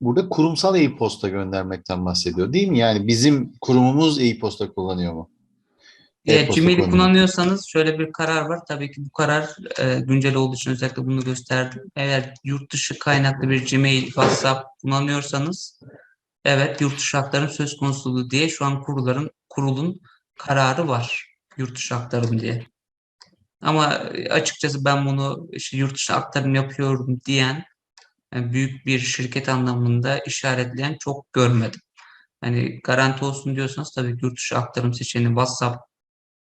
burada kurumsal e-posta göndermekten bahsediyor değil mi? Yani bizim kurumumuz e-posta kullanıyor mu? E-posta Gmail'i kullanıyor. kullanıyorsanız şöyle bir karar var. Tabii ki bu karar e, güncel olduğu için özellikle bunu gösterdim. Eğer yurt dışı kaynaklı bir Gmail, WhatsApp kullanıyorsanız evet yurt dışı aktarım söz konusu diye şu an kurulların kurulun kararı var. Yurt dışı aktarım diye. Ama e, açıkçası ben bunu işte yurt dışı aktarım yapıyorum diyen yani büyük bir şirket anlamında işaretleyen çok görmedim. Hani garanti olsun diyorsanız tabii yurt dışı aktarım seçeneği WhatsApp,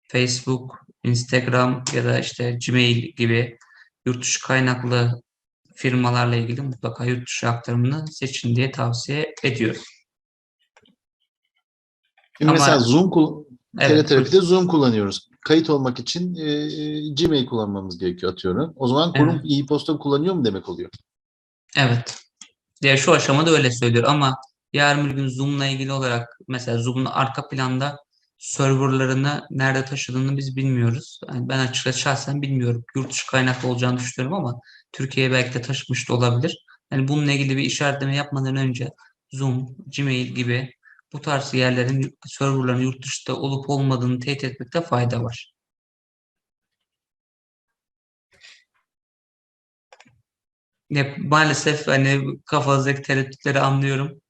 Facebook, Instagram ya da işte Gmail gibi yurt dışı kaynaklı firmalarla ilgili mutlaka yurt dışı aktarımını seçin diye tavsiye ediyorum. Şimdi Ama- mesela Zoom Evet, teleterapide Zoom kullanıyoruz. Kayıt olmak için e, Gmail kullanmamız gerekiyor atıyorum. O zaman kurum e-posta kullanıyor mu demek oluyor? Evet. Ya şu aşamada öyle söylüyor ama yarın bir gün Zoom'la ilgili olarak mesela Zoom'un arka planda serverlarını nerede taşıdığını biz bilmiyoruz. Yani ben açıkçası şahsen bilmiyorum. Yurt dışı kaynaklı olacağını düşünüyorum ama Türkiye'ye belki de taşımış da olabilir. Yani bununla ilgili bir işaretleme yapmadan önce Zoom, Gmail gibi bu tarz yerlerin serverların yurt dışında olup olmadığını teyit etmekte fayda var. Ya, maalesef hani kafanızdaki tereddütleri anlıyorum.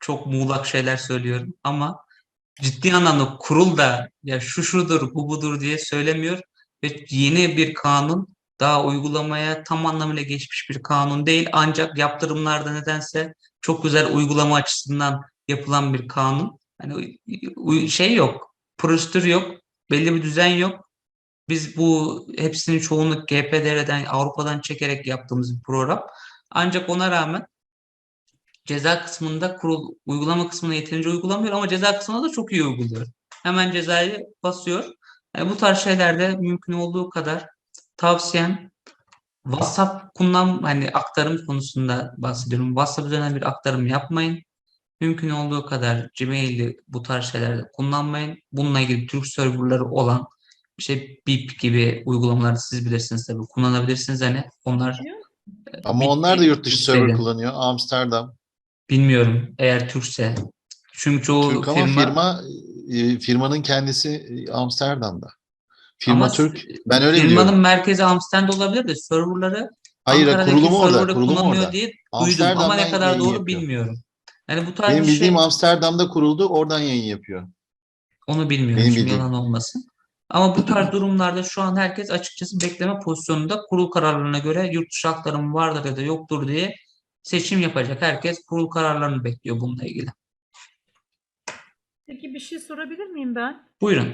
Çok muğlak şeyler söylüyorum ama ciddi anlamda kurul da ya şu şudur bu budur diye söylemiyor ve yeni bir kanun daha uygulamaya tam anlamıyla geçmiş bir kanun değil ancak yaptırımlarda nedense çok güzel uygulama açısından yapılan bir kanun. Hani şey yok, prosedür yok, belli bir düzen yok. Biz bu hepsinin çoğunluk GPDR'den Avrupa'dan çekerek yaptığımız bir program. Ancak ona rağmen ceza kısmında kurul uygulama kısmına yeterince uygulamıyor ama ceza kısmında da çok iyi uyguluyor. Hemen cezayı basıyor. Yani bu tarz şeylerde mümkün olduğu kadar tavsiyem WhatsApp kullan hani aktarım konusunda bahsediyorum. WhatsApp üzerinden bir aktarım yapmayın. Mümkün olduğu kadar Gmail'i bu tarz şeylerde kullanmayın. Bununla ilgili Türk serverları olan işte BIP gibi uygulamaları siz bilirsiniz tabii kullanabilirsiniz hani onlar Ama Bit- onlar da yurt dışı server kullanıyor. Amsterdam. bilmiyorum eğer Türkse. Çünkü çoğu Türk ama firma, firma e, firmanın kendisi e, Amsterdam'da. Firma Ama Türk. Ben öyle firmanın biliyorum. merkezi Amsterdam'da olabilir de serverları Hayır, Ankara'daki kurulumu orada. Kurulumu orada. diye duydum ama ne kadar doğru yapıyor. bilmiyorum. Yani bu tarz Benim bir şey bildiğim Amsterdam'da kuruldu. Oradan yayın yapıyor. onu bilmiyorum Benim bildiğim. yalan olmasın. Ama bu tarz durumlarda şu an herkes açıkçası bekleme pozisyonunda kurul kararlarına göre yurt dışı aktarımı vardır ya da yoktur diye seçim yapacak. Herkes kurul kararlarını bekliyor bununla ilgili. Peki bir şey sorabilir miyim ben? Buyurun.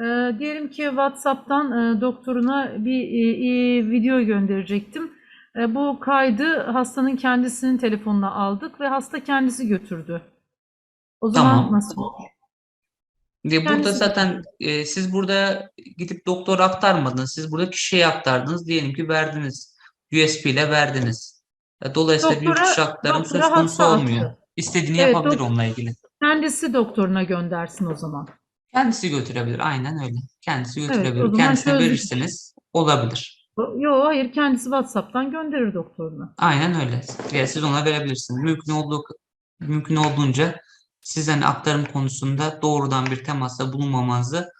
Ee, diyelim ki WhatsApp'tan e, doktoruna bir e, e, video gönderecektim. E, bu kaydı hastanın kendisinin telefonuna aldık ve hasta kendisi götürdü. O zaman Tamam. nasıl olur? Diye burada Kendisi- zaten e, siz burada gidip doktora aktarmadınız. Siz burada kişiye aktardınız. Diyelim ki verdiniz. USB ile verdiniz. Dolayısıyla bir Doktora- dışı aktarım söz konusu olmuyor. attı. İstediğini Evet, yapabilir onunla ilgili. Kendisi doktoruna göndersin o zaman. Kendisi götürebilir. Aynen öyle. Kendisi götürebilir. zaman Kendisine çözdük. verirseniz olabilir. Yok hayır kendisi WhatsApp'tan gönderir doktoruna. Aynen öyle. Veya siz ona verebilirsiniz. Mümkün olduğu mümkün olduğunca siz hani aktarım konusunda doğrudan bir temasta bulunmamanızı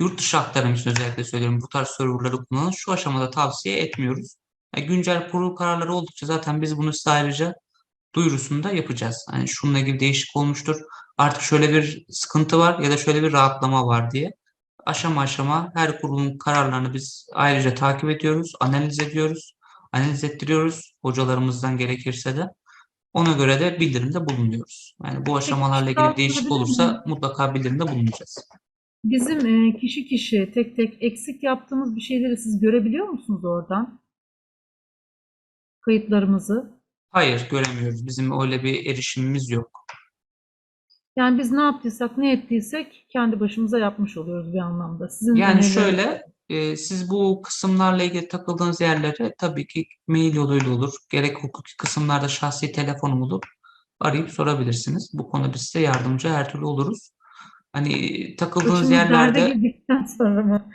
yurt dışı aktarım için özellikle söylüyorum. Bu tarz serverları kullanın. Şu aşamada tavsiye etmiyoruz. Yani güncel kurul kararları oldukça zaten biz bunu size ayrıca duyurusunu da yapacağız. Hani şununla ilgili değişik olmuştur. Artık şöyle bir sıkıntı var ya da şöyle bir rahatlama var diye. Aşama aşama her kurulun kararlarını biz ayrıca takip ediyoruz, analiz ediyoruz, analiz ettiriyoruz hocalarımızdan gerekirse de. Ona göre de bildirimde bulunuyoruz. Yani bu aşamalarla ilgili değişik olursa mutlaka bildirimde bulunacağız. Bizim e, kişi kişi tek tek eksik yaptığımız bir şeyleri siz görebiliyor musunuz oradan? Kayıtlarımızı. Hayır göremiyoruz. Bizim öyle bir erişimimiz yok. Yani biz ne yaptıysak, ne ettiysek kendi başımıza yapmış oluyoruz bir anlamda. Sizin Yani şöyle, e, siz bu kısımlarla ilgili takıldığınız yerlere tabii ki mail yoluyla olur, gerek hukuki kısımlarda şahsi telefonum olur, arayıp sorabilirsiniz. Bu konuda biz size yardımcı her türlü oluruz. Hani takıldığınız derde yerlerde, girdikten sonra mı?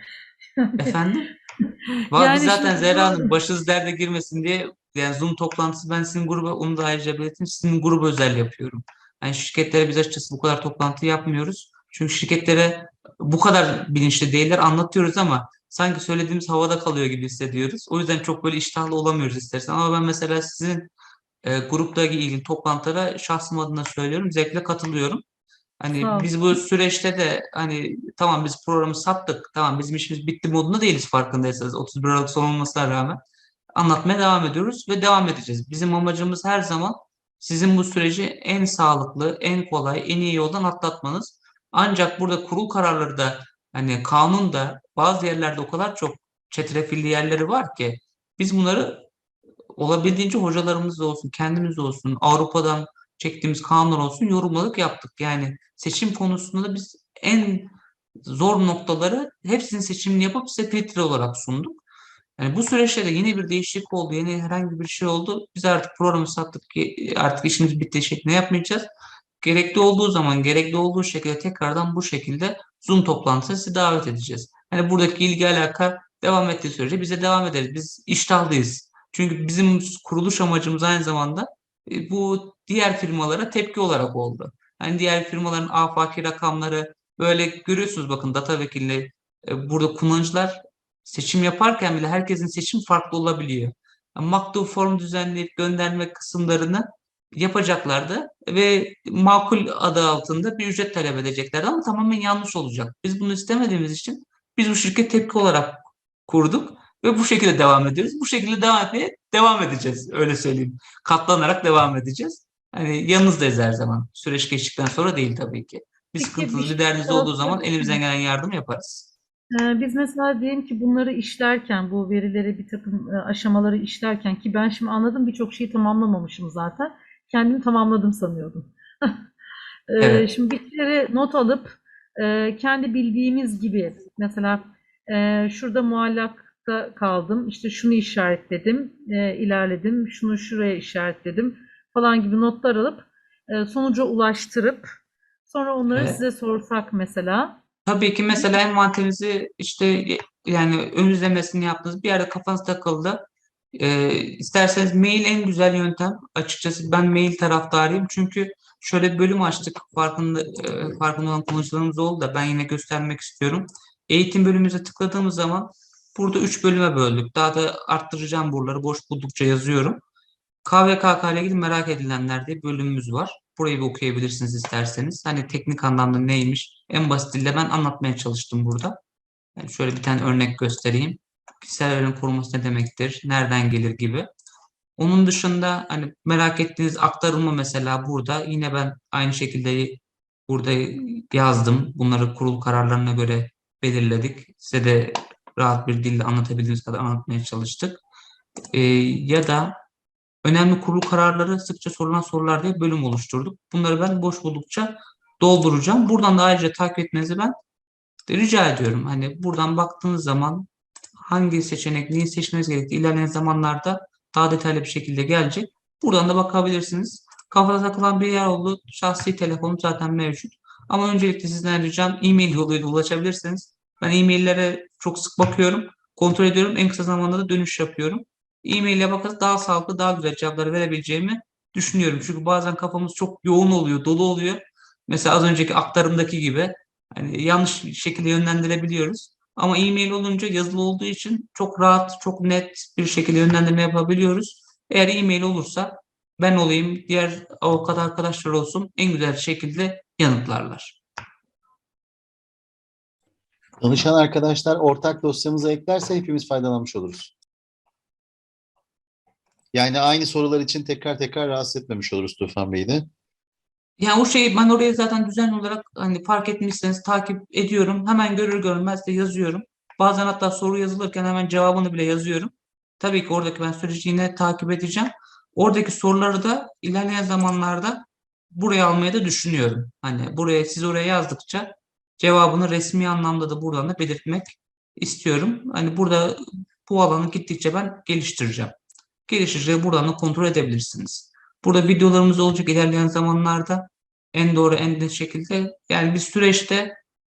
efendim, Vallahi Yani biz zaten şimdi Zehra Hanım başınız derde girmesin diye yani Zoom toplantısı ben sizin gruba onu da ayrıca belirteyim. Sizin gruba özel yapıyorum. Yani şirketlere biz açıkçası bu kadar toplantı yapmıyoruz. Çünkü şirketlere bu kadar bilinçli değiller anlatıyoruz ama sanki söylediğimiz havada kalıyor gibi hissediyoruz. O yüzden çok böyle iştahlı olamıyoruz istersen. Ama ben mesela sizin e, grupla ilgili toplantılara şahsım adına söylüyorum. Zevkle katılıyorum. Hani ol. biz bu süreçte de hani tamam biz programı sattık. Tamam bizim işimiz bitti modunda değiliz farkındaysanız. 31 Aralık son olmasına rağmen anlatmaya devam ediyoruz ve devam edeceğiz. Bizim amacımız her zaman sizin bu süreci en sağlıklı, en kolay, en iyi yoldan atlatmanız. Ancak burada kurul kararları da hani kanunda bazı yerlerde o kadar çok çetrefilli yerleri var ki biz bunları olabildiğince hocalarımız olsun, kendimiz olsun, Avrupa'dan çektiğimiz kanunlar olsun yorumladık yaptık. Yani seçim konusunda da biz en zor noktaları hepsinin seçimini yapıp size filtre olarak sunduk. Yani bu süreçte de yeni bir değişiklik oldu, yeni herhangi bir şey oldu. Biz artık programı sattık ki artık işimiz bitti şeklinde yapmayacağız. Gerekli olduğu zaman, gerekli olduğu şekilde tekrardan bu şekilde Zoom toplantısına sizi davet edeceğiz. Yani buradaki ilgi alaka devam ettiği sürece bize devam ederiz. Biz iştahlıyız. Çünkü bizim kuruluş amacımız aynı zamanda e, bu diğer firmalara tepki olarak oldu. Hani diğer firmaların afaki rakamları böyle görüyorsunuz bakın data vekili e, burada kullanıcılar seçim yaparken bile herkesin seçim farklı olabiliyor. Yani maktul form düzenleyip gönderme kısımlarını yapacaklardı ve makul adı altında bir ücret talep edeceklerdi ama tamamen yanlış olacak. Biz bunu istemediğimiz için biz bu şirket tepki olarak kurduk ve bu şekilde devam ediyoruz. Bu şekilde devam etmeye devam edeceğiz. Öyle söyleyeyim. Katlanarak devam edeceğiz. Hani yanınızdayız her zaman. Süreç geçtikten sonra değil tabii ki. Bir Peki, sıkıntınız, bir şey derdiniz olduğu zaman elimizden gelen yardım yaparız. Ee, Biz mesela diyelim ki bunları işlerken, bu verileri bir takım e, aşamaları işlerken ki ben şimdi anladım birçok şeyi tamamlamamışım zaten. Kendimi tamamladım sanıyordum. Ee, Evet. Şimdi bir kere not alıp e, kendi bildiğimiz gibi mesela e, şurada muallakta kaldım, işte şunu işaretledim, e, ilerledim, şunu şuraya işaretledim falan gibi notlar alıp e, sonuca ulaştırıp sonra onları Evet. size sorsak mesela. Tabii ki mesela envanterinizi işte yani ön izlemesini yaptınız bir yerde kafanız takıldı. Ee, isterseniz mail en güzel yöntem. Açıkçası ben mail taraftarıyım. Çünkü şöyle bir bölüm açtık. Farkında, e, farkında olan konuşmalarımız oldu da ben yine göstermek istiyorum. Eğitim bölümümüze tıkladığımız zaman burada üç bölüme böldük. Daha da arttıracağım buraları. Boş buldukça yazıyorum. KVKK ile ilgili merak edilenler diye bölümümüz var. Burayı bir okuyabilirsiniz isterseniz. Hani teknik anlamda neymiş? En basit dille ben anlatmaya çalıştım burada. Yani şöyle bir tane örnek göstereyim. Kişisel koruması ne demektir? Nereden gelir gibi. Onun dışında hani merak ettiğiniz aktarılma mesela burada. Yine ben aynı şekilde burada yazdım. Bunları kurul kararlarına göre belirledik. Size de rahat bir dille anlatabildiğimiz kadar anlatmaya çalıştık. Ee, ya da önemli kurul kararları sıkça sorulan sorular diye bölüm oluşturduk. Bunları ben boş buldukça dolduracağım. Buradan da ayrıca takip etmenizi ben rica ediyorum. Hani buradan baktığınız zaman hangi seçenek neyi seçmeniz gerektiği ilerleyen zamanlarda daha detaylı bir şekilde gelecek. Buradan da bakabilirsiniz. Kafada takılan bir yer oldu. Şahsi telefonum zaten mevcut. Ama öncelikle sizden ricam e-mail yoluyla ulaşabilirsiniz. Ben e-maillere çok sık bakıyorum. Kontrol ediyorum. En kısa zamanda da dönüş yapıyorum. E-mail'e bakarız daha sağlıklı, daha güzel cevapları verebileceğimi düşünüyorum. Çünkü bazen kafamız çok yoğun oluyor, dolu oluyor. Mesela az önceki aktarımdaki gibi hani yanlış şekilde yönlendirebiliyoruz. Ama e-mail olunca yazılı olduğu için çok rahat, çok net bir şekilde yönlendirme yapabiliyoruz. Eğer e-mail olursa ben olayım, diğer avukat arkadaşlar olsun en güzel şekilde yanıtlarlar. Danışan arkadaşlar ortak dosyamıza eklerse hepimiz faydalanmış oluruz. Yani aynı sorular için tekrar tekrar rahatsız etmemiş oluruz Tufan Bey'i de. Yani o şeyi ben oraya zaten düzenli olarak hani fark etmişseniz takip ediyorum. Hemen görür görmez de yazıyorum. Bazen hatta soru yazılırken hemen cevabını bile yazıyorum. Tabii ki oradaki ben süreci yine takip edeceğim. Oradaki soruları da ilerleyen zamanlarda buraya almayı da düşünüyorum. Hani buraya siz oraya yazdıkça cevabını resmi anlamda da buradan da belirtmek istiyorum. Hani burada bu alanı gittikçe ben geliştireceğim. Geliştireceği buradan da kontrol edebilirsiniz. Burada videolarımız olacak ilerleyen zamanlarda en doğru en net şekilde yani bir süreçte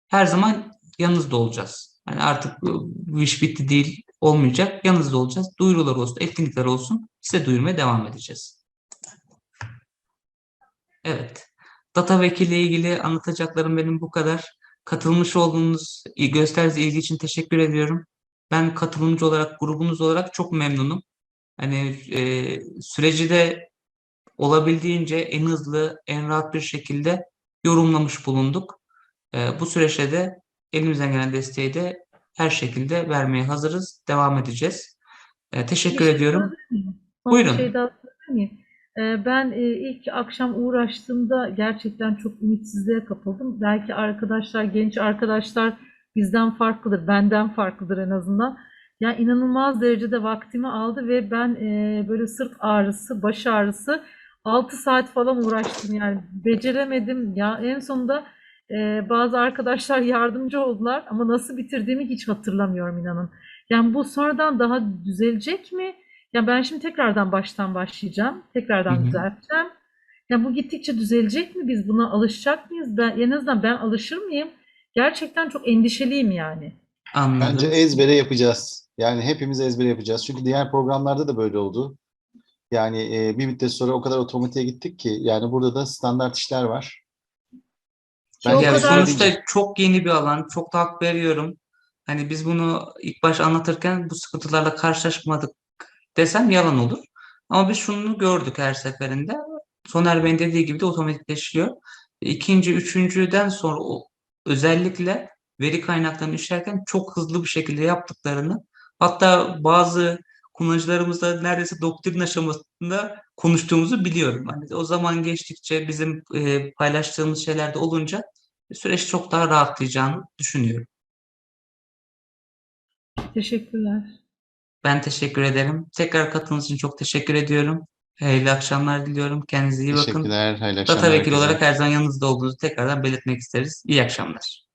her zaman yanınızda olacağız. Yani artık bu iş bitti değil. olmayacak. Yanınızda olacağız. Duyurular olsun, etkinlikler olsun. Size duyurmaya devam edeceğiz. Evet. Data vekili ilgili anlatacaklarım benim bu kadar. Katılmış olduğunuz, gösterdiğiniz ilgi için teşekkür ediyorum. Ben katılımcı olarak, grubunuz olarak çok memnunum. Hani e, süreci de olabildiğince en hızlı, en rahat bir şekilde yorumlamış bulunduk. E, bu süreçte de elimizden gelen desteği de her şekilde vermeye hazırız. Devam edeceğiz. E, teşekkür şey ediyorum. Buyurun. Şey daha Ben e, ilk akşam uğraştığımda gerçekten çok ümitsizliğe kapıldım. Belki arkadaşlar, genç arkadaşlar bizden farklıdır, benden farklıdır en azından. Ya inanılmaz derecede vaktimi aldı ve ben e, böyle sırt ağrısı, baş ağrısı 6 saat falan uğraştım yani beceremedim. Ya en sonunda e, bazı arkadaşlar yardımcı oldular ama nasıl bitirdiğimi hiç hatırlamıyorum inanın. Yani bu sonradan daha düzelecek mi? Ya ben şimdi tekrardan baştan başlayacağım. Tekrardan Hı hı. düzelteceğim. Ya bu gittikçe düzelecek mi? Biz buna alışacak mıyız? Ben, en azından ben alışır mıyım? Gerçekten çok endişeliyim yani. Anladım. Bence ezbere yapacağız. Yani hepimiz ezbere yapacağız. Çünkü diğer programlarda da böyle oldu. Yani e, bir müddet sonra o kadar otomatiğe gittik ki yani burada da standart işler var. Ki o Ya kadar- sonuçta çok yeni bir alan, çok da hak veriyorum. Hani biz bunu ilk baş anlatırken bu sıkıntılarla karşılaşmadık desem yalan olur. Ama biz şunu gördük her seferinde. Soner Bey'in dediği gibi de otomatikleşiyor. İkinci, üçüncüden sonra özellikle veri kaynaklarını işlerken çok hızlı bir şekilde yaptıklarını hatta bazı kullanıcılarımızla neredeyse doktrin aşamasında konuştuğumuzu biliyorum. Hani o zaman geçtikçe bizim e, paylaştığımız şeyler de olunca süreç çok daha rahatlayacağını düşünüyorum. Teşekkürler. Ben teşekkür ederim. Tekrar katıldığınız için çok teşekkür ediyorum. Hayırlı akşamlar diliyorum. Kendinize iyi bakın. Teşekkürler. Hayırlı Data akşamlar vekili herkese. olarak her zaman yanınızda olduğunuzu tekrardan belirtmek isteriz. İyi akşamlar.